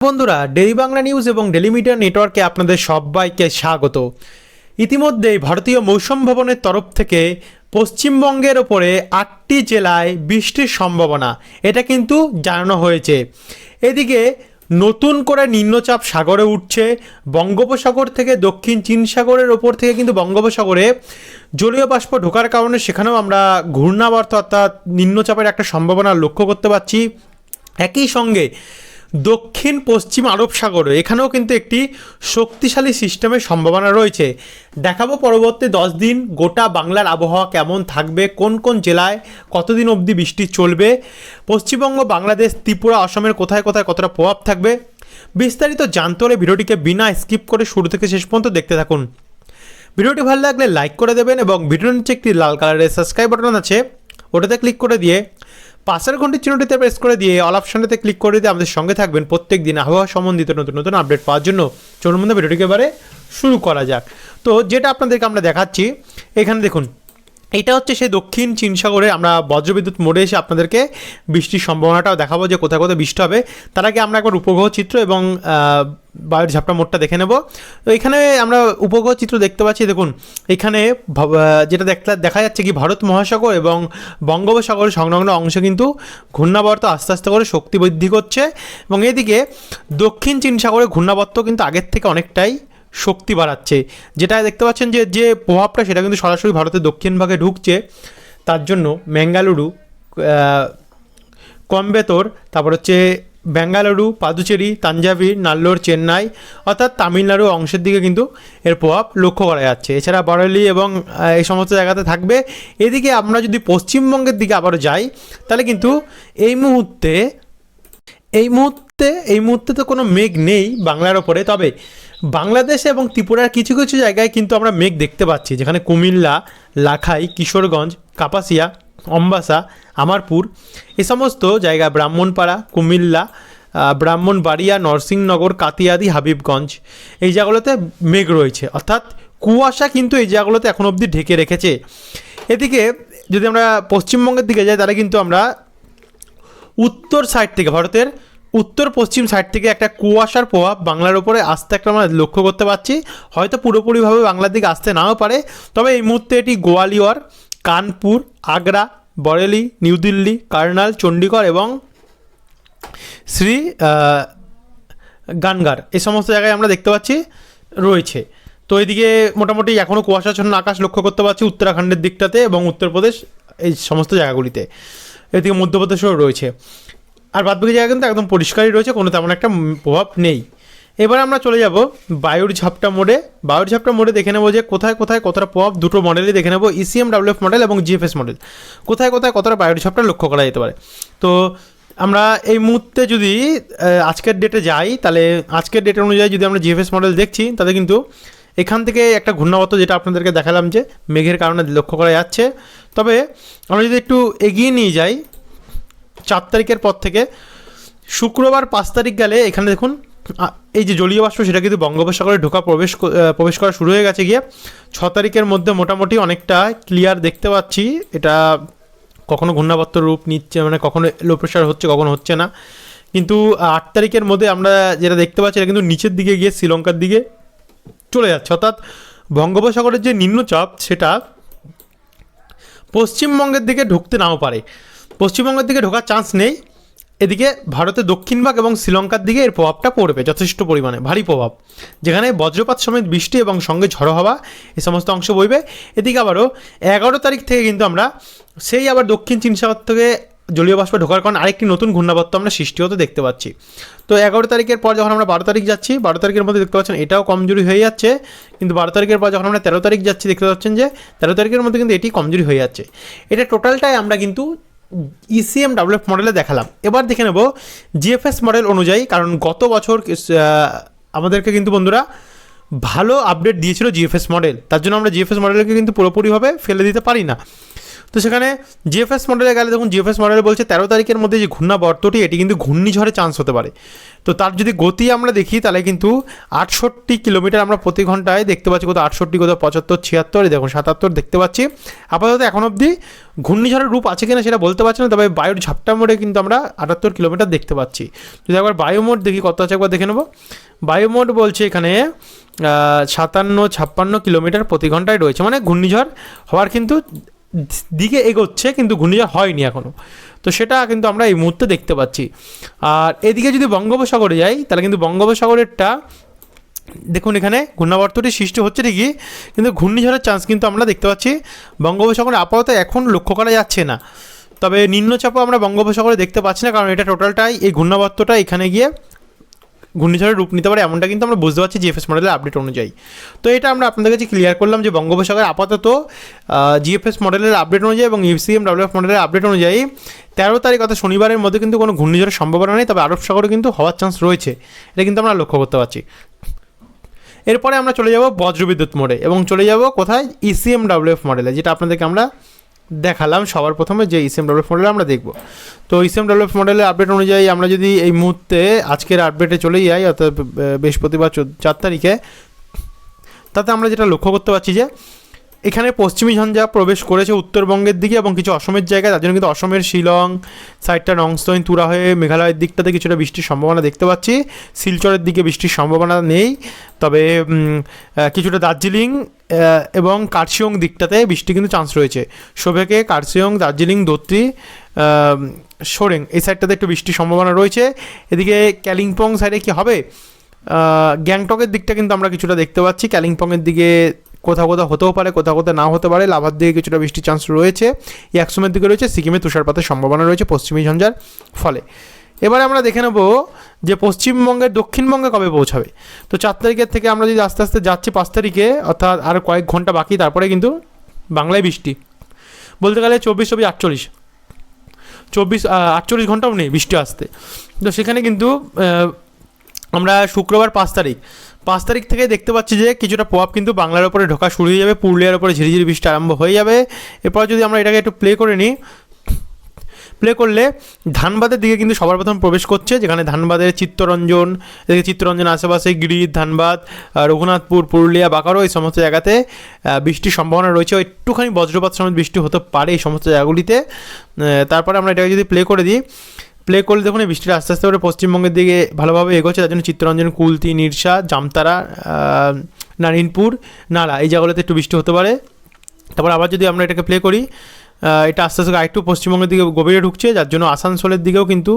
বন্ধুরা daily Bangla news এবং daily media নেটওয়ার্কে আপনাদের সবাইকে স্বাগত। ইতিমধ্যেই ভারতীয় মৌসুম ভবনের তরফ থেকে পশ্চিমবঙ্গের ওপরে আটটি জেলায় বৃষ্টির সম্ভাবনা, এটা কিন্তু জানানো হয়েছে। এদিকে নতুন করে নিম্নচাপ সাগরে উঠছে, বঙ্গোপসাগর থেকে দক্ষিণ চীন সাগরের ওপর থেকে কিন্তু বঙ্গোপসাগরে জলীয় বাষ্প ঢোকার কারণে সেখানেও আমরা ঘূর্ণাবর্ত অর্থাৎ নিম্নচাপের একটা সম্ভাবনা লক্ষ্য করতে পারছি একই সঙ্গে দক্ষিণ পশ্চিম আরব সাগরে। এখানেও কিন্তু একটি শক্তিশালী সিস্টেমের সম্ভাবনা রয়েছে। দেখাবো পরবর্তী দশ দিন গোটা বাংলার আবহাওয়া কেমন থাকবে, কোন কোন জেলায় কতদিন অবধি বৃষ্টি চলবে, পশ্চিমবঙ্গ, বাংলাদেশ, ত্রিপুরা, অসমের কোথায় কোথায় কতটা প্রভাব থাকবে, বিস্তারিত জানতে হলে ভিডিওটিকে বিনা স্কিপ করে শুরু থেকে শেষ পর্যন্ত দেখতে থাকুন। ভিডিওটি ভালো লাগলে লাইক করে দেবেন এবং ভিডিওর নিচে একটি লাল কালারের সাবস্ক্রাইব বাটন আছে, ওটাতে ক্লিক করে দিয়ে পাশের ঘন্টির চিহ্নটিতে প্রেস করে দিয়ে অল অপশনটাতে ক্লিক করে দিয়ে আমাদের সঙ্গে থাকবেন প্রত্যেক দিন আবহাওয়া সম্বন্ধিত নতুন নতুন আপডেট পাওয়ার জন্য। চলুন মধ্যে ভিডিওটিকে এবারে শুরু করা যাক। তো যেটা আপনাদেরকে আমরা দেখাচ্ছি, এখানে দেখুন এটা হচ্ছে সেই দক্ষিণ চীন সাগরে আমরা বজ্রবিদ্যুৎ মোড়ে এসে আপনাদেরকে বৃষ্টির সম্ভাবনাটাও দেখাবো যে কোথায় কোথায় বৃষ্টি হবে। তার আগে আমরা একবার উপগ্রহ চিত্র এবং বায়ুর ঝাপটা মোড়টা দেখে নেব। তো এখানে আমরা উপগ্রহ চিত্র দেখতে পাচ্ছি, দেখুন, এখানে যেটা দেখতে দেখা যাচ্ছে কি ভারত মহাসাগর এবং বঙ্গোপসাগরের সংলগ্ন অংশ কিন্তু ঘূর্ণাবর্ত আস্তে আস্তে করে শক্তি বৃদ্ধি করছে এবং এদিকে দক্ষিণ চীন সাগরে ঘূর্ণাবর্ত কিন্তু আগের থেকে অনেকটাই শক্তি বাড়াচ্ছে। যেটা দেখতে পাচ্ছেন যে যে প্রভাবটা সেটা কিন্তু সরাসরি ভারতের দক্ষিণ ভাগে ঢুকছে। তার জন্য ম্যাঙ্গালুরু কম্বেতর, তারপর হচ্ছে বেঙ্গালুরু পাদুচেরি তাঞ্জাবির নাল্লোর, চেন্নাই, অর্থাৎ তামিলনাড়ু অংশের দিকে কিন্তু এর প্রভাব লক্ষ্য করা যাচ্ছে। এছাড়া বরেলি এবং এই সমস্ত জায়গাতে থাকবে। এদিকে আমরা যদি পশ্চিমবঙ্গের দিকে আবারও যাই, তাহলে কিন্তু এই মুহূর্তে এই মুহূর্তে এই মুহূর্তে তো কোনো মেঘ নেই বাংলার ওপরে। তবে বাংলাদেশে এবং ত্রিপুরার কিছু কিছু জায়গায় কিন্তু আমরা মেঘ দেখতে পাচ্ছি, যেখানে কুমিল্লা, লাখাই, কিশোরগঞ্জ, কাপাসিয়া, অম্বাসা, আমারপুর, এ সমস্ত জায়গা, ব্রাহ্মণপাড়া, কুমিল্লা ব্রাহ্মণবাড়িয়া নরসিংনগর কাতিয়াদি, হাবিবগঞ্জ, এই জায়গাগুলোতে মেঘ রয়েছে। অর্থাৎ কুয়াশা কিন্তু এই জায়গাগুলোতে এখন অবধি ঢেকে রেখেছে। এদিকে যদি আমরা পশ্চিমবঙ্গের দিকে যাই, তাহলে কিন্তু আমরা উত্তর সাইড থেকে, ভারতের উত্তর পশ্চিম সাইড থেকে একটা কুয়াশার প্রভাব বাংলার উপরে আসতে একটা আমরা লক্ষ্য করতে পারছি। হয়তো পুরোপুরিভাবে বাংলার দিকে আসতে নাও পারে। তবে এই মুহূর্তে এটি গোয়ালিয়র, কানপুর, আগ্রা, বরেলি, নিউ দিল্লি, কার্নাল চণ্ডীগড় এবং শ্রী গানগার এই সমস্ত জায়গায় আমরা দেখতে পাচ্ছি রয়েছে। তো এদিকে মোটামুটি এখনও কুয়াশাচ্ছন্ন আকাশ লক্ষ্য করতে পারছি উত্তরাখণ্ডের দিকটাতে এবং উত্তরপ্রদেশ এই সমস্ত জায়গাগুলিতে। এদিকে মধ্যপ্রদেশেও রয়েছে। আর বাদবাকি জায়গা কিন্তু একদম পরিষ্কারই রয়েছে, কোনো তেমন একটা প্রভাব নেই। এবার আমরা চলে যাব বায়ুর ঝাপটা মোড়ে। বায়ুর ঝাপটা মোড়ে দেখে নেব যে কোথায় কোথায় কতটা প্রভাব দুটো মডেলই দেখে নেব ইসিএম ডাব্লিউএফ মডেল এবং জিএফএস মডেল কোথায় কোথায় কতটা বায়ুর ঝাপটা লক্ষ্য করা যেতে পারে? তো আমরা এই মুহূর্তে যদি আজকের ডেটে যাই, তাহলে আজকের ডেট অনুযায়ী যদি আমরা জিএফএস মডেল দেখছি, তাহলে কিন্তু এখান থেকে একটা ঘূর্ণাবর্ত যেটা আপনাদেরকে দেখালাম যে মেঘের কারণে লক্ষ্য করা যাচ্ছে। তবে আমরা যদি একটু এগিয়ে নিয়ে যাই চার তারিখের পর থেকে শুক্রবার পাঁচ তারিখ গেলে এখানে দেখুন এই যে জলীয় বাষ্প, সেটা কিন্তু বঙ্গোপসাগরে ঢোকা প্রবেশ প্রবেশ করা শুরু হয়ে গেছে গিয়ে ছ তারিখের মধ্যে মোটামুটি অনেকটা ক্লিয়ার দেখতে পাচ্ছি। এটা কখনো ঘূর্ণাবর্ত রূপ নিচ্ছে মানে কখনো লো প্রেশার হচ্ছে, কখনো হচ্ছে না। কিন্তু আট তারিখের মধ্যে আমরা যেটা দেখতে পাচ্ছি, এটা কিন্তু নিচের দিকে গিয়ে, শ্রীলঙ্কার দিকে চলে যাচ্ছে। অর্থাৎ বঙ্গোপসাগরের যে নিম্নচাপ, সেটা পশ্চিমবঙ্গের দিকে ঢুকতে নাও পারে। পশ্চিমবঙ্গের দিকে ঢোকার চান্স নেই। এদিকে ভারতের দক্ষিণ ভাগ এবং শ্রীলঙ্কার দিকে এর প্রভাবটা পড়বে, যথেষ্ট পরিমাণে, ভারী প্রভাব। যেখানে বজ্রপাত সমেত বৃষ্টি এবং সঙ্গে ঝড়ো হওয়া এই সমস্ত অংশ বইবে। এদিকে আবারও এগারো তারিখ থেকে কিন্তু আমরা সেই আবার দক্ষিণ চীন সাগর থেকে জলীয় বাষ্প ঢোকার কারণে আরেকটি নতুন ঘূর্ণাবর্ত আমরা সৃষ্টি হতে দেখতে পাচ্ছি। তো এগারো তারিখের পর যখন আমরা বারো তারিখ যাচ্ছি, বারো তারিখের মধ্যে দেখতে পাচ্ছেন এটাও কমজোরি হয়ে যাচ্ছে। কিন্তু বারো তারিখের পর যখন আমরা তেরো তারিখ যাচ্ছি, দেখতে পাচ্ছেন যে তেরো তারিখের মধ্যে কিন্তু এটি কমজোরি হয়ে যাচ্ছে। এটা টোটালটাই আমরা কিন্তু ইসিএম ডাব্লিউএফ মডেলে দেখালাম। এবার দেখে নেব জিএফএস মডেল অনুযায়ী, কারণ গত বছর আমাদেরকে কিন্তু বন্ধুরা ভালো আপডেট দিয়েছিল জিএফএস মডেল তার জন্য আমরা জিএফএস মডেলকে কিন্তু পুরোপুরিভাবে ফেলে দিতে পারি না। তো সেখানে জিএফএস মডেলে গেলে দেখুন জিএফএস মডেলে বলছে তেরো তারিখের মধ্যে যে ঘূর্ণাবর্তটি এটি কিন্তু ঘূর্ণিঝড়ে চান্স হতে পারে। তো তার যদি গতি আমরা দেখি, তাহলে কিন্তু আটষট্টি কিলোমিটার আমরা প্রতি ঘন্টায় দেখতে পাচ্ছি, কোথাও আটষট্টি, কোথাও পঁচাত্তর, ছিয়াত্তর দেখুন সাতাত্তর দেখতে পাচ্ছি। আপাতত এখন অবধি ঘূর্ণিঝড়ের রূপ আছে কিনা সেটা বলতে পারছি না, তবে বায়ুর ঝাপটা মোড়ে কিন্তু আমরা আটাত্তর কিলোমিটার দেখতে পাচ্ছি। যদি একবার বায়ুমোড দেখি, কত আছে একবার দেখে নেব। বায়ুমোড বলছে এখানে সাতান্ন, ছাপ্পান্ন কিলোমিটার প্রতি ঘন্টায় রয়েছে মানে ঘূর্ণিঝড় হওয়ার কিন্তু দিকে এগোচ্ছে কিন্তু ঘূর্ণিঝড় হয়নি এখনও তো সেটা কিন্তু আমরা এই মুহূর্তে দেখতে পাচ্ছি। আর এদিকে যদি বঙ্গোপসাগরে যাই, তাহলে কিন্তু বঙ্গোপসাগরেরটা দেখুন এখানে ঘূর্ণাবর্তটি সৃষ্টি হচ্ছে ঠিকই, কিন্তু ঘূর্ণিঝড়ের চান্স কিন্তু আমরা দেখতে পাচ্ছি। বঙ্গোপসাগরে আপাতত এখন লক্ষ্য করা যাচ্ছে না। তবে নিম্নচাপও আমরা বঙ্গোপসাগরে দেখতে পাচ্ছি না, কারণ এটা টোটালটাই এই ঘূর্ণাবর্তটা এখানে গিয়ে ঘূর্ণিঝড়ের রূপ নিতে পারে, এমনটা কিন্তু আমরা বুঝতে পারছি জিএফএস মডেলের আপডেট অনুযায়ী। তো এটা আমরা আপনাদের কাছে ক্লিয়ার করলাম যে বঙ্গোপসাগর আপাতত জিএফএস মডেলের আপডেট অনুযায়ী এবং ইউসিএম ডাব্লিউএফ মডেলের আপডেট অনুযায়ী তেরো তারিখ অর্থাৎ শনিবারের মধ্যে কিন্তু কোনো ঘূর্ণিঝড়ের সম্ভাবনা নেই, তবে আরব সাগরে কিন্তু হওয়ার চান্স রয়েছে। এটা কিন্তু আমরা লক্ষ্য করতে পারছি। এরপরে আমরা চলে যাব বজ্রবিদ্যুৎ মোড়ে এবং চলে যাব কোথায়? ইসিএম ডাব্লিউএফ মডেলে যেটা আপনাদেরকে আমরা দেখালাম সবার প্রথমে যে ইসিএম ডেভেলপ মডেল আমরা দেখব। তো ইসএম ডাব্লিউএফ মডেলের আপডেট অনুযায়ী আমরা যদি এই মুহূর্তে আজকের আপডেটে চলে যাই, অর্থাৎ বৃহস্পতিবার চার তারিখে, তাতে আমরা যেটা লক্ষ্য করতে পারছি যে এখানে পশ্চিমী ঝঞ্ঝা প্রবেশ করেছে উত্তরবঙ্গের দিকে এবং কিছু অসমের জায়গায়, তার জন্য কিন্তু অসমের শিলং, সাইডটা নংস্তইন তুরা হয়ে মেঘালয়ের দিকটাতে কিছুটা বৃষ্টির সম্ভাবনা দেখতে পাচ্ছি। শিলচরের দিকে বৃষ্টির সম্ভাবনা নেই, তবে কিছুটা দার্জিলিং এবং কার্শিয়ং দিকটাতে বৃষ্টি কিন্তু চান্স রয়েছে। শোভেকে কার্শিয়ং, দার্জিলিং দত্রি সোরেং, এই সাইডটাতে একটু বৃষ্টির সম্ভাবনা রয়েছে। এদিকে ক্যালিম্পং সাইডে কি হবে? গ্যাংটকের দিকটা কিন্তু আমরা কিছুটা দেখতে পাচ্ছি। ক্যালিম্পংয়ের দিকে কোথাও কোথাও হতেও পারে, কোথাও কোথাও নাও হতে পারে। লাভার দিকে কিছুটা বৃষ্টির চান্স রয়েছে। একসময়ের দিকে রয়েছে, সিকিমে তুষারপাতের সম্ভাবনা রয়েছে পশ্চিমী ঝঞ্ঝার ফলে। এবারে আমরা দেখে নেব যে পশ্চিমবঙ্গের দক্ষিণবঙ্গে কবে পৌঁছাবে। তো চার তারিখের থেকে আমরা যদি আস্তে আস্তে যাচ্ছি পাঁচ তারিখে, অর্থাৎ আর কয়েক ঘণ্টা বাকি, তারপরে কিন্তু বাংলায় বৃষ্টি। বলতে গেলে চব্বিশ চব্বিশ, আটচল্লিশ। চব্বিশ আটচল্লিশ ঘন্টাও নেই বৃষ্টি আসতে। তো সেখানে কিন্তু আমরা শুক্রবার পাঁচ তারিখ। পাঁচ তারিখ থেকে দেখতে পাচ্ছি যে কিছুটা প্রভাব কিন্তু বাংলার উপরে ঢোকা শুরু হয়ে যাবে, পুরুলিয়ার উপরে ঝিরিঝিরি বৃষ্টি আরম্ভ হয়ে যাবে। এরপর যদি আমরা এটাকে একটু প্লে করে নিই প্লে করলে ধানবাদের দিকে কিন্তু সবার প্রথম প্রবেশ করছে, যেখানে ধানবাদের চিত্তরঞ্জন, এদিকে চিত্তরঞ্জন আশেপাশে গিরিধ ধানবাদ রঘুনাথপুর, পুরুলিয়া বাঁকারো এই সমস্ত জায়গাতে বৃষ্টির সম্ভাবনা রয়েছে। একটুখানি বজ্রপাত সময় বৃষ্টি হতে পারে এই সমস্ত জায়গাগুলিতে। তারপরে আমরা এটাকে যদি প্লে করে দিই প্লে করলে দেখুন এই বৃষ্টিটা আস্তে আস্তে করে পশ্চিমবঙ্গের দিকে ভালোভাবে এগোচ্ছে। তার জন্য চিত্তরঞ্জন, কুলতি, নিরসা, জামতারা নারিনপুর নালা এই জায়গাগুলোতে একটু বৃষ্টি হতে পারে। তারপর আবার যদি আমরা এটাকে প্লে করি এটা আস্তে আস্তে আরেকটু পশ্চিমবঙ্গের দিকে গভীরে ঢুকছে। যার জন্য আসানসোলের দিকেও কিন্তু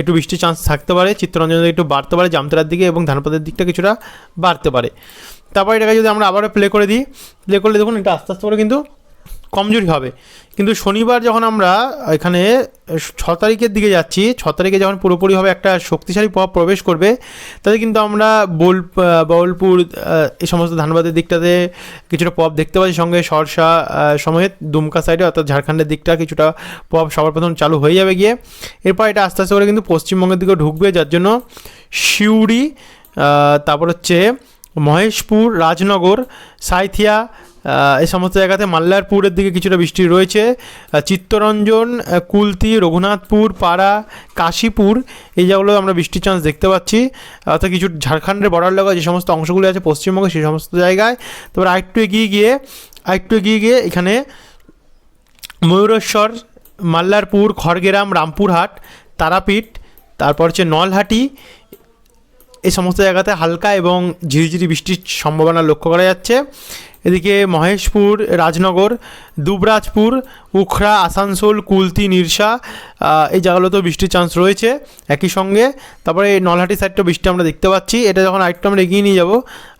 একটু বৃষ্টির চান্স থাকতে পারে। চিত্তরঞ্জনের একটু বাড়তে পারে, জামতারার দিকে এবং ধানপাতের দিকটা কিছুটা বাড়তে পারে। তারপর এটাকে যদি আমরা আবারও প্লে করে দিই প্লে করলে দেখুন এটা আস্তে আস্তে করে কিন্তু কমজোরি হবে। কিন্তু শনিবার যখন আমরা এখানে ছ তারিখের দিকে যাচ্ছি, ছ তারিখে যখন পুরোপুরিভাবে একটা শক্তিশালী প্রভাব প্রবেশ করবে তাতে কিন্তু আমরা বোল বউলপুর এই সমস্ত ধানবাদের দিকটাতে কিছুটা প্রভাব দেখতে পাচ্ছি। সঙ্গে সরসা সমেত দুমকা সাইডে অর্থাৎ ঝাড়খণ্ডের দিকটা কিছুটা প্রভাব সবার প্রথম চালু হয়ে যাবে গিয়ে। এরপর এটা আস্তে আস্তে করে কিন্তু পশ্চিমবঙ্গের দিকে ঢুকবে, যার জন্য সিউড়ি তারপর হচ্ছে মহেশপুর, রাজনগর, সাঁইথিয়া এই সমস্ত জায়গাতে মাল্লারপুরের দিকে কিছুটা বৃষ্টি রয়েছে। চিত্তরঞ্জন কুলতি, রঘুনাথপুর, পাড়া, কাশীপুর, এই জায়গাগুলো আমরা বৃষ্টির চান্স দেখতে পাচ্ছি। অর্থাৎ কিছু ঝাড়খণ্ডের বর্ডার লাগা যে সমস্ত অংশগুলো আছে পশ্চিমবঙ্গে সেই সমস্ত জায়গায়। তারপর আরেকটু এগিয়ে গিয়ে, আরেকটু এগিয়ে গিয়ে এখানে ময়ূরেশ্বর, মাল্লারপুর, খড়গেরাম, রামপুরহাট, তারাপীঠ, তারপর হচ্ছে নলহাটি এই সমস্ত জায়গাতে হালকা এবং ঝিরিঝিরি বৃষ্টির সম্ভাবনা লক্ষ্য করা যাচ্ছে। এদিকে মহেশপুর, রাজনগর, দুবরাজপুর, উখড়া, আসানসোল, কুলতি, নিরসা এই জায়গাগুলোতেও বৃষ্টির চান্স রয়েছে একই সঙ্গে। তারপরে এই নলহাটি সাইডটা বৃষ্টি আমরা দেখতে পাচ্ছি। এটা যখন আরেকটু আমরা এগিয়ে নিয়ে যাব,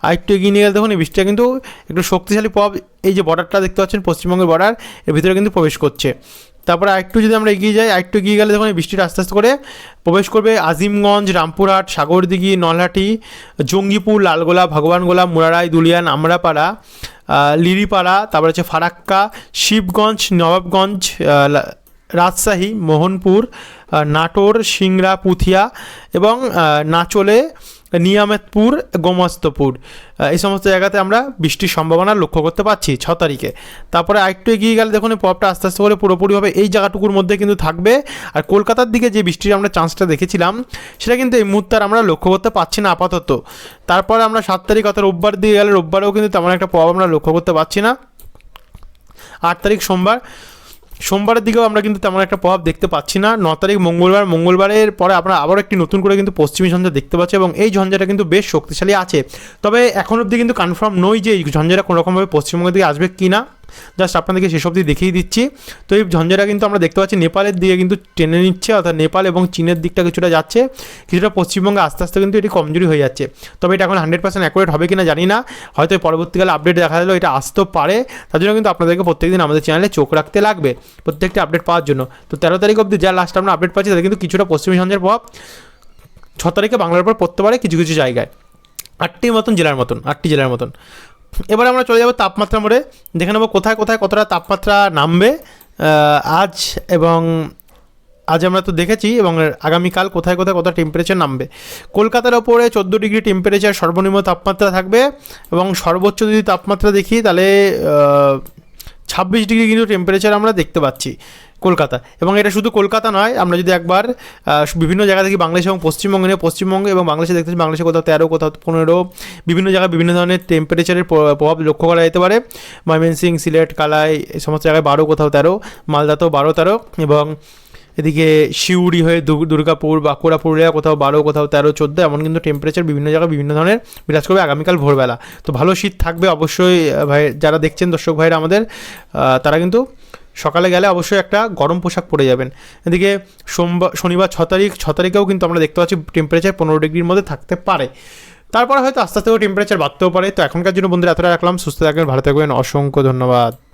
আরেকটু এগিয়ে নিয়ে গেলে দেখুন এই বৃষ্টিটা কিন্তু একটু শক্তিশালী প্রভাব এই যে বর্ডারটা দেখতে পাচ্ছেন পশ্চিমবঙ্গের বর্ডার এর ভিতরে কিন্তু প্রবেশ করছে। তারপরে আরেকটু যদি আমরা এগিয়ে যাই, আরেকটু এগিয়ে গেলে এই বৃষ্টিটা আস্তে আস্তে করে প্রবেশ করবে আজিমগঞ্জ, রামপুরহাট, সাগরদিঘি, নলহাটি, জঙ্গিপুর, লালগোলা, ভগবানগোলা, মুরারাই, দুলিয়ান, আমরাপাড়া লিরিপাড়া, তারপরে হচ্ছে ফারাক্কা, শিবগঞ্জ, নবাবগঞ্জ রাজশাহী, মোহনপুর নাটোর, সিংড়া, পুথিয়া এবং নাচলে নিয়ামতপুর, গোমস্তপুর। এই সমস্ত জায়গাতে আমরা বৃষ্টির সম্ভাবনা লক্ষ্য করতে পারছি ছ তারিখে। তারপরে আরেকটু এগিয়ে গেলে দেখুন প্রভাবটা আস্তে আস্তে করে পুরোপুরিভাবে এই জায়গাটুকুর মধ্যে কিন্তু থাকবে। আর কলকাতার দিকে যে বৃষ্টির আমরা চান্সটা দেখেছিলাম, সেটা কিন্তু এই মুহূর্তে আমরা লক্ষ্য করতে পারছি না আপাতত। তারপরে আমরা সাত তারিখ অর্থাৎ রোববার দিয়ে গেলে রোববারেও কিন্তু তেমন একটা প্রভাব আমরা লক্ষ্য করতে পারছি না। আট তারিখ সোমবার সোমবারের দিকেও আমরা কিন্তু তেমন একটা প্রভাব দেখতে পাচ্ছি না। ন তারিখ মঙ্গলবার, মঙ্গলবারের পরে আমরা আবারও একটি নতুন করে কিন্তু পশ্চিমী ঝঞ্ঝা দেখতে পাচ্ছি এবং এই ঝঞ্ঝাটা কিন্তু বেশ শক্তিশালী আছে। তবে এখন অবধি কিন্তু কনফার্ম নই যে এই ঝঞ্ঝাটা কোনোরকমভাবে পশ্চিমবঙ্গের দিকে আসবে কি না জাস্ট আপনাদেরকে শেষ অবধি দেখিয়ে দিচ্ছি। তো এই ঝঞ্ঝাটা কিন্তু আমরা দেখতে পাচ্ছি নেপালের দিকে কিন্তু টেনে নিচ্ছে, অর্থাৎ নেপাল এবং চীনের দিকটা কিছুটা যাচ্ছে। কিছুটা পশ্চিমবঙ্গে আস্তে আস্তে কিন্তু এটি কমজোরি হয়ে যাচ্ছে। তবে এটা এখন হান্ড্রেড পার্সেন্ট অ্যাকুরেট হবে কিনা জানি না। হয়তো পরবর্তীকালে আপডেট দেখা গেলো এটা আসতেও পারে। তার জন্য কিন্তু আপনাদেরকে প্রত্যেকদিন আমাদের চ্যানেলে চোখ রাখতে লাগবে প্রত্যেকটি আপডেট পাওয়ার জন্য। তো তেরো তারিখ অবধি যা লাস্ট আমরা আপডেট পাচ্ছি, তাতে কিন্তু কিছুটা পশ্চিমী ঝঞ্ঝার প্রভাব ছ তারিখে বাংলার উপর পড়তে পারে কিছু কিছু জায়গায়। আটটি মতন জেলার মতন, আটটি জেলার মতন। এবার আমরা চলে যাব তাপমাত্রা মোড়ে। দেখে নেব কোথায় কোথায় কতটা তাপমাত্রা নামবে আজ এবং আজ আমরা তো দেখেছি এবং আগামীকাল কোথায় কোথায় কত টেম্পারেচার নামবে। কলকাতার ওপরে চোদ্দ ডিগ্রি টেম্পারেচার সর্বনিম্ন তাপমাত্রা থাকবে এবং সর্বোচ্চ যদি তাপমাত্রা দেখি তাহলে ছাব্বিশ ডিগ্রি কিন্তু টেম্পারেচার আমরা দেখতে পাচ্ছি। কলকাতা। এবং এটা শুধু কলকাতা নয়, আমরা যদি একবার বিভিন্ন জায়গা থেকে বাংলাদেশ এবং পশ্চিমবঙ্গে নিয়ে, পশ্চিমবঙ্গে এবং বাংলাদেশে দেখতেছি বাংলাদেশে কোথাও তেরো, কোথাও পনেরো, বিভিন্ন জায়গায় বিভিন্ন ধরনের টেম্পারেচারের প্রভাব লক্ষ্য করা যেতে পারে। ময়মনসিং সিলেট, কালাই সমস্ত জায়গায় বারো, কোথাও তেরো, মালদাতেও বারো, তেরো এবং এদিকে শিউড়ি হয়ে দুর্গাপুর, বাঁকুড়া, পুরুলিয়া কোথাও বারো, কোথাও তেরো, চোদ্দ, এমন কিন্তু টেম্পারেচার বিভিন্ন জায়গায় বিভিন্ন ধরনের বিরাজ করবে আগামীকাল ভোরবেলা। তো ভালো শীত থাকবে অবশ্যই ভাই, যারা দেখছেন দর্শক ভাইরা আমাদের তারা কিন্তু সকালে গেলে অবশ্যই একটা গরম পোশাক পরে যাবেন। এদিকে সোমবার শনিবার ছ তারিখ, ছ তারিখেও কিন্তু আমরা দেখতে পাচ্ছি টেম্পারেচার পনেরো ডিগ্রির মধ্যে থাকতে পারে। তারপরে হয়তো আস্তে আস্তেও টেম্পারেচার বাড়তেও পারে। তো এখনকার জন্য বন্ধুরা এতটা রাখলাম। সুস্থ থাকবেন, ভালো থাকবেন। অসংখ্য ধন্যবাদ।